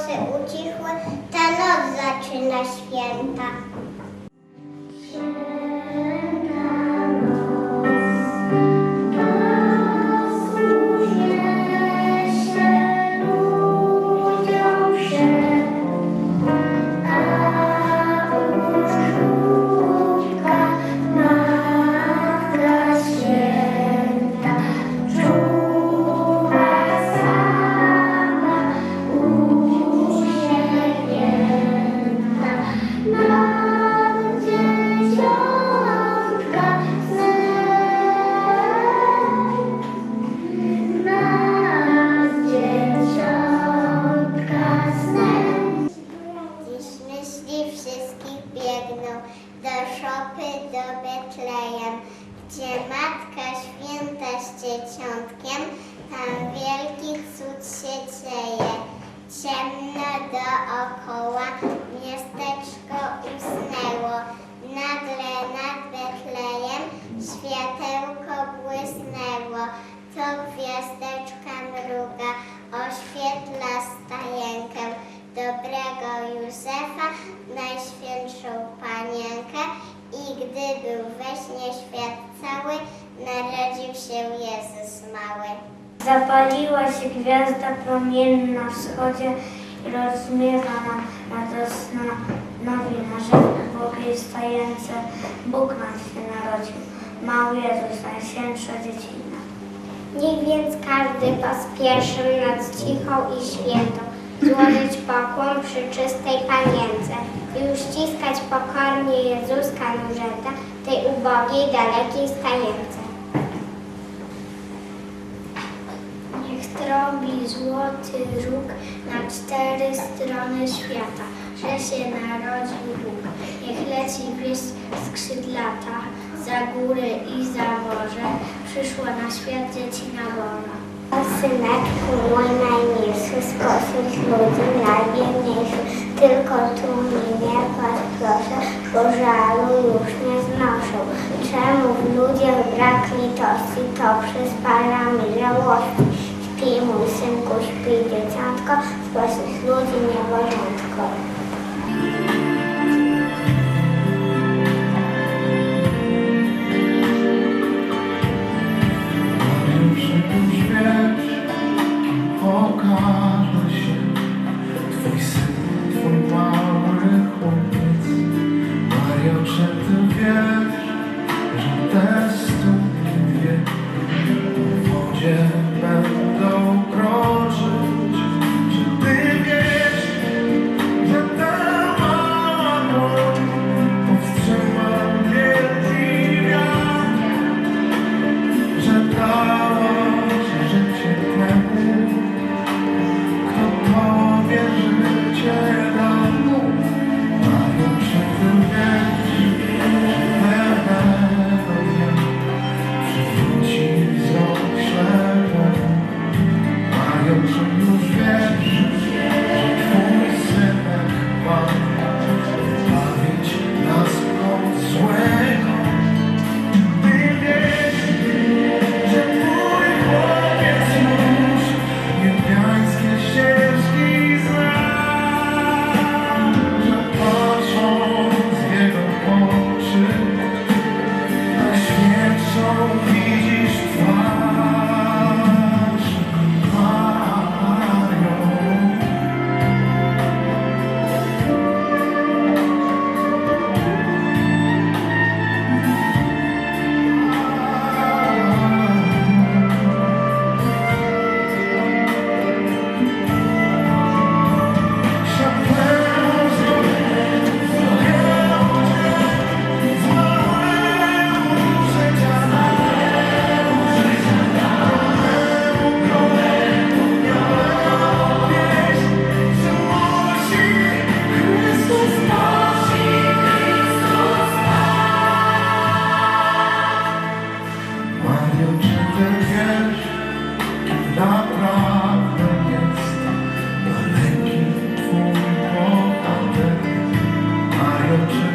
głosy ucichły, ta noc zaczyna święta. Zapaliła się gwiazda promienna na wschodzie i rozmiewa nam radosna nowina, że w Bogiej stajence Bóg nam się narodził. Mały Jezus, najświętsza dziecina. Niech więc każdy pospieszy nad cichą i świętą, złożyć pokłon przy czystej panience i uściskać pokornie Jezuska nóżeta tej ubogiej, dalekiej stajence. Trąbi złoty róg na cztery strony świata, że się narodził Bóg. Niech leci wieś skrzydlata za góry i za morze, przyszła na świat dziecina Boża. O syneczku mój najmilszy, spośród ludzi najbiedniejszy, tylko tu mi nie patrz proszę, bo żalu już nie znoszę. Czemu w ludziach brak litości, to przyspala mi żałości. Києву синку шпій дитятка, спасить злодіння воронка. Oka. never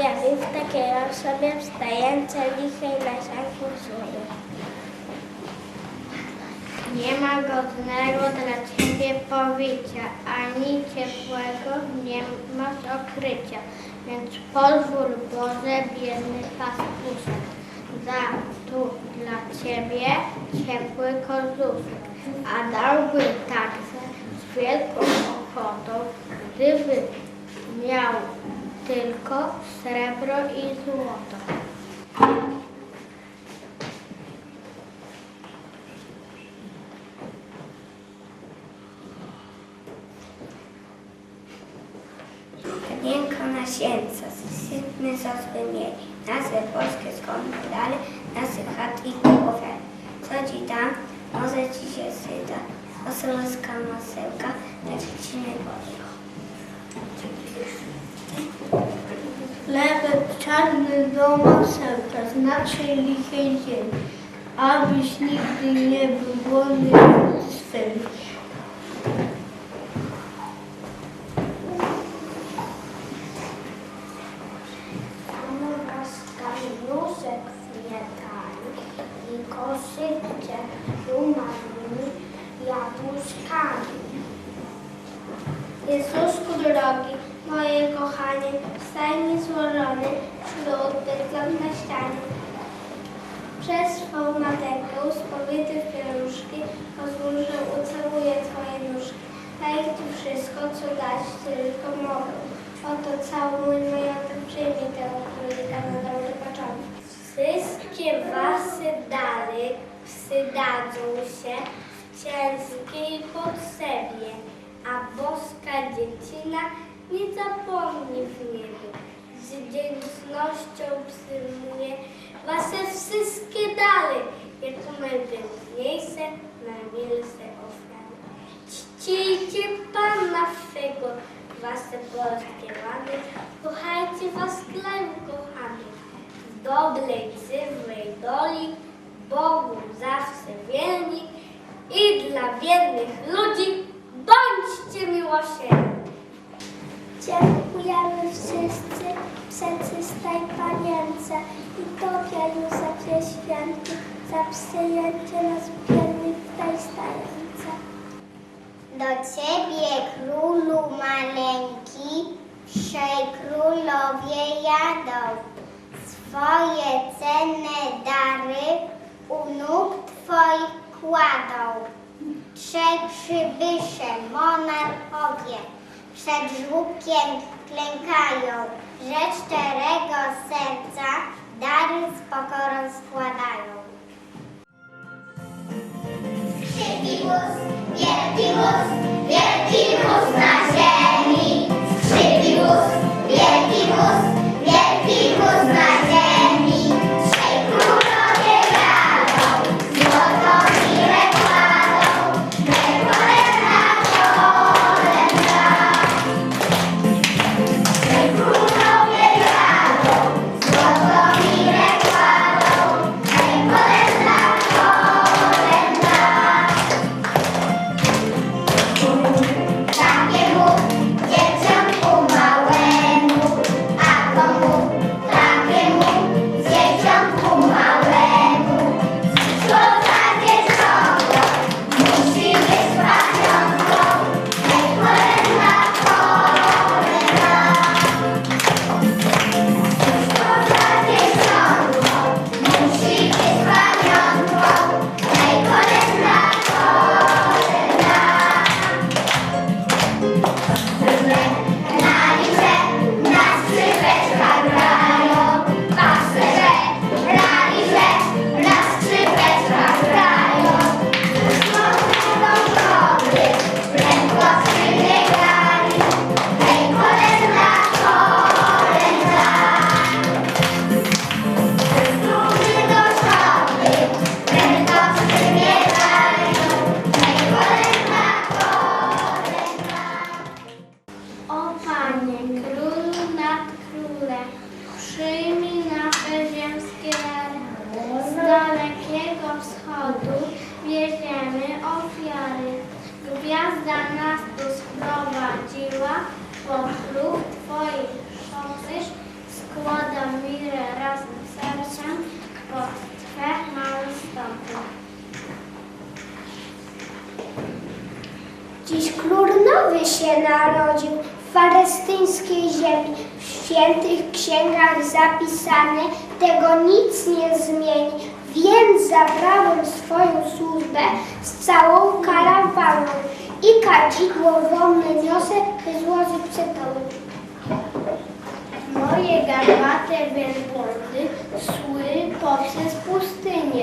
W takiej osobie wstające lichej na sianku złoty. Nie ma godnego dla Ciebie powicia, ani ciepłego nie masz okrycia, więc pozwól Boże biedny pastuszek, za tu dla Ciebie ciepły kozusek, a dałby także z wielką ochotą, gdyby miał tylko srebro i złoto. Panienko na święco, sypny sos wymieni, nazwy polskie skąd dali, nazy chat i głowę. Co ci dam, może ci się syda, osolska masełka, lecz ci nie. Chlebek czarny do masełka, z naszej lichej ziemi, abyś nigdy nie był wolny swym. Koszycie rumanymi jabłuszkami. Jezusku drogi, moje kochanie, wstań niezłożony, ślub wygląd na ścianie. Przez swą materkę uspowiety w pieluszki, pozwól, ucałuję Twoje nóżki. Daj Ci wszystko, co dać tylko mogę. Oto cały mój majątek przyjmij tego królika na dobry początek. Wszystkie wasy dary przydadzą się w cielskiej potrzebie, a boska dziecina nie zapomni w niebie. Z wdzięcznością przyjmuje wasze wszystkie dary, jako największniejsze, najmilsze ofiary. Czcijcie Pana swego, wasze polskie rany, kochajcie was kraju kochany. W dobrej, żywej doli, Bogu zawsze wierni i dla biednych ludzi bądźcie miłosierni. Dziękujemy wszyscy przeczystej Panience i Tobie, Józefie Święty, za przyjęcie nas w tej stajence. Do Ciebie, Królu maleńki, trzej królowie jadą. Swoje cenne dary u nóg Twoich kładą. Trzej przybysze, monarchowie, przed żłóbkiem klękają, że szczerego serca dary z pokorą składają. Wielki wóz, wielki wóz, nowy się narodził w palestyńskiej ziemi. W świętych księgach zapisane, tego nic nie zmieni. Więc zabrałem swoją służbę z całą karawaną i kadzidło wonne niosę, by złożyć przed tobą. Moje garbate wielbłądy szły poprzez pustynię.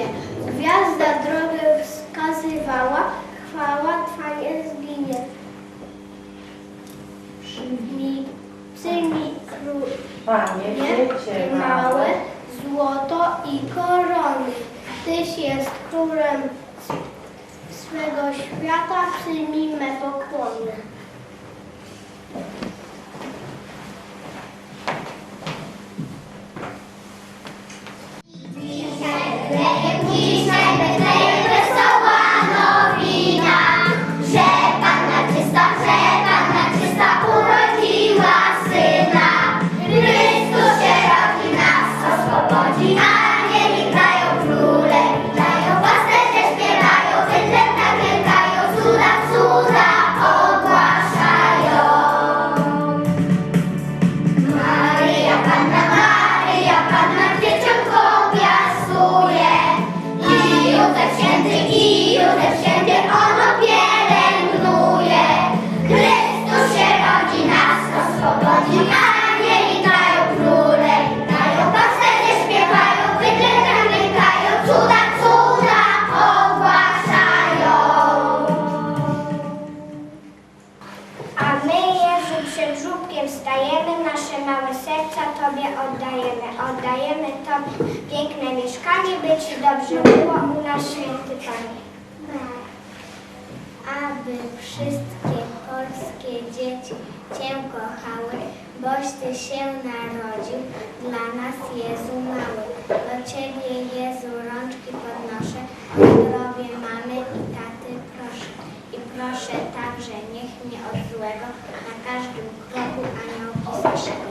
Cię kochały, boś Ty się narodził, dla nas Jezu mały. Do Ciebie Jezu rączki podnoszę, o mamy i taty proszę. I proszę także, niech mnie od złego na każdym kroku aniołki strzegą.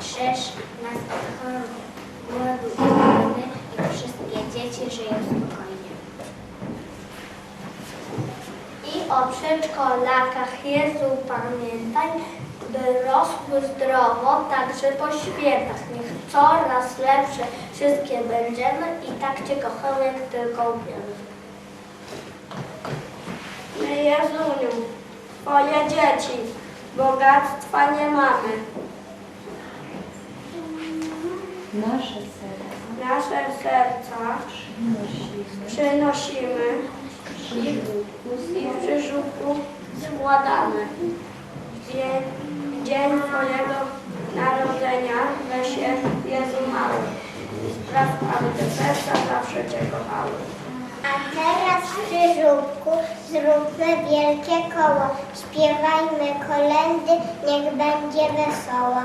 Strzeż nas od chorób, głodu i wojny i wszystkie dzieci żyją spokojnie. I o przedszkolakach Jezu pamiętaj, by rosły zdrowo także po świętach. Niech coraz lepsze wszystkie będziemy i tak Cię kochamy, jak tylko umiemy. My Jezuniu, Twoje dzieci, bogactwa nie mamy. Nasze serca Nasze serca przynosimy przynosimy i, w brzuchu składamy. Dzień, dzień Twojego narodzenia weź się Jezu mały. Spraw, aby te serca zawsze Cię kochały. A teraz przy żółbku zróbmy wielkie koło. Śpiewajmy kolendy, niech będzie wesoło.